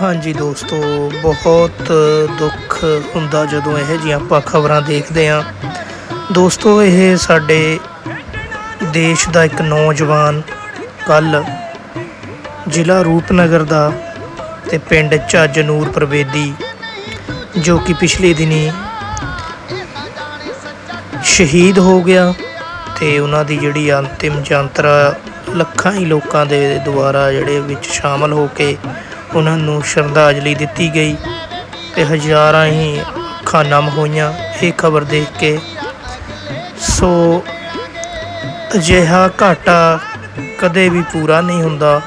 ਹਾਂਜੀ ਦੋਸਤੋ, ਬਹੁਤ ਦੁੱਖ ਹੁੰਦਾ ਜਦੋਂ ਇਹੋ ਜਿਹੀਆਂ ਆਪਾਂ ਖਬਰਾਂ ਦੇਖਦੇ ਹਾਂ। ਦੋਸਤੋ, ਇਹ ਸਾਡੇ ਦੇਸ਼ ਦਾ ਇੱਕ ਨੌਜਵਾਨ ਕੱਲ ਜ਼ਿਲ੍ਹਾ ਰੂਪਨਗਰ ਦਾ ਤੇ ਪਿੰਡ ਝੱਜ ਨੂਰ ਪ੍ਰਵੇਦੀ, ਜੋ ਕਿ ਪਿਛਲੇ ਦਿਨੀ ਸ਼ਹੀਦ ਹੋ ਗਿਆ ਤੇ ਉਹਨਾਂ ਦੀ ਜਿਹੜੀ ਅੰਤਿਮ ਯਾਤਰਾ ਲੱਖਾਂ ਹੀ ਲੋਕਾਂ ਦੇ ਦੁਆਰਾ ਜਿਹੜੇ ਵਿੱਚ ਸ਼ਾਮਲ ਹੋ ਕੇ ਉਹਨਾਂ ਨੂੰ ਸ਼ਰਧਾਂਜਲੀ ਦਿੱਤੀ ਗਈ ਤੇ ਹਜ਼ਾਰਾਂ ਹੀ ਅੱਖਾਂ ਨਮ ਹੋਈਆਂ ਇਹ ਖਬਰ ਦੇਖ ਕੇ। ਸੋ ਅਜਿਹਾ ਘਾਟਾ ਕਦੇ ਵੀ ਪੂਰਾ ਨਹੀਂ ਹੁੰਦਾ।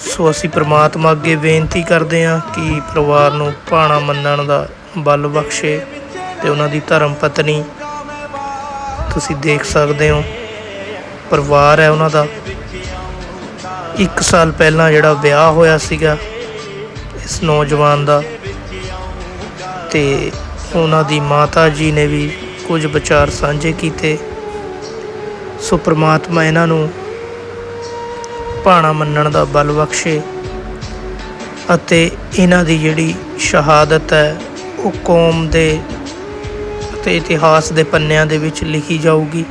ਸੋ ਅਸੀਂ ਪ੍ਰਮਾਤਮਾ ਅੱਗੇ ਬੇਨਤੀ ਕਰਦੇ ਹਾਂ ਕਿ ਪਰਿਵਾਰ ਨੂੰ ਭਾਣਾ ਮੰਨਣ ਦਾ ਬਲ ਬਖਸ਼ੇ ਤੇ ਉਹਨਾਂ ਦੀ ਧਰਮ ਪਤਨੀ, ਤੁਸੀਂ ਦੇਖ ਸਕਦੇ ਹੋ, ਪਰਿਵਾਰ ਹੈ ਉਹਨਾਂ ਦਾ। ਇੱਕ ਸਾਲ ਪਹਿਲਾਂ ਜਿਹੜਾ ਵਿਆਹ ਹੋਇਆ ਸੀਗਾ ਇਸ ਨੌਜਵਾਨ ਦਾ, ਤੇ ਉਹਨਾਂ ਦੀ ਮਾਤਾ ਜੀ ਨੇ ਵੀ ਕੁਝ ਵਿਚਾਰ ਸਾਂਝੇ ਕੀਤੇ। ਸੋ ਪ੍ਰਮਾਤਮਾ ਇਹਨਾਂ ਨੂੰ ਭਾਣਾ ਮੰਨਣ ਦਾ ਬਲ ਬਖਸ਼ੇ ਅਤੇ ਇਹਨਾਂ ਦੀ ਜਿਹੜੀ ਸ਼ਹਾਦਤ ਹੈ, ਉਹ ਕੌਮ ਦੇ ਅਤੇ ਇਤਿਹਾਸ ਦੇ ਪੰਨਿਆਂ ਦੇ ਵਿੱਚ ਲਿਖੀ ਜਾਊਗੀ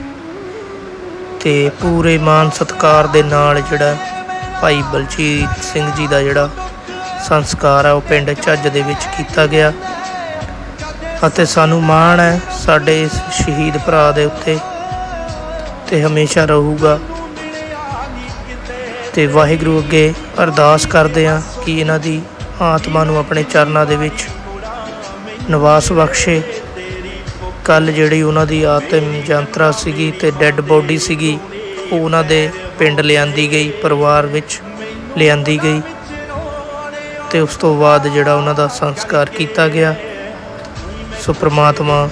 ਤੇ ਪੂਰੇ ਮਾਨ ਸਤਿਕਾਰ ਦੇ ਨਾਲ ਜਿਹੜਾ ਭਾਈ ਬਲਜੀਤ ਸਿੰਘ ਜੀ ਦਾ ਜਿਹੜਾ ਸੰਸਕਾਰ ਆ, ਉਹ ਪਿੰਡ ਝੱਜ ਦੇ ਵਿੱਚ ਕੀਤਾ ਗਿਆ। ਅਤੇ ਸਾਨੂੰ ਮਾਣ ਹੈ ਸਾਡੇ ਇਸ ਸ਼ਹੀਦ ਭਰਾ ਦੇ ਉੱਤੇ ਤੇ ਹਮੇਸ਼ਾ ਰਹੂਗਾ। ਤੇ ਵਾਹਿਗੁਰੂ ਅੱਗੇ ਅਰਦਾਸ ਕਰਦੇ ਹਾਂ ਕਿ ਇਹਨਾਂ ਦੀ ਆਤਮਾ ਨੂੰ ਆਪਣੇ ਚਰਨਾਂ ਦੇ ਵਿੱਚ ਨਿਵਾਸ ਬਖਸ਼ੇ। ਕੱਲ ਜਿਹੜੀ ਉਹਨਾਂ ਦੀ ਆਤਮ ਯੰਤਰਾ ਸੀਗੀ ਤੇ ਡੈੱਡ ਬੋਡੀ ਸੀਗੀ ਉਹ ਉਹਨਾਂ ਦੇ ਪਿੰਡ ਲਿਆਂਦੀ ਗਈ, ਪਰਿਵਾਰ ਵਿੱਚ ਲਿਆਂਦੀ ਗਈ ਤੇ ਉਸ ਤੋਂ ਬਾਅਦ ਜਿਹੜਾ ਉਹਨਾਂ ਦਾ ਸੰਸਕਾਰ ਕੀਤਾ ਗਿਆ। ਸੋ ਪ੍ਰਮਾਤਮਾ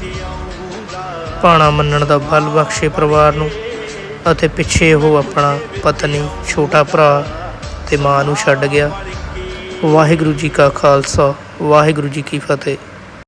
ਭਾਣਾ ਮੰਨਣ ਦਾ ਬਲ ਬਖਸ਼ੇ ਪਰਿਵਾਰ ਨੂੰ ਅਤੇ ਪਿੱਛੇ ਉਹ ਆਪਣਾ ਪਤਨੀ, ਛੋਟਾ ਭਰਾ ਤੇ ਮਾਂ ਨੂੰ ਛੱਡ ਗਿਆ। ਵਾਹਿਗੁਰੂ ਜੀ ਕਾ ਖਾਲਸਾ, ਵਾਹਿਗੁਰੂ ਜੀ ਕੀ ਫਤਿਹ।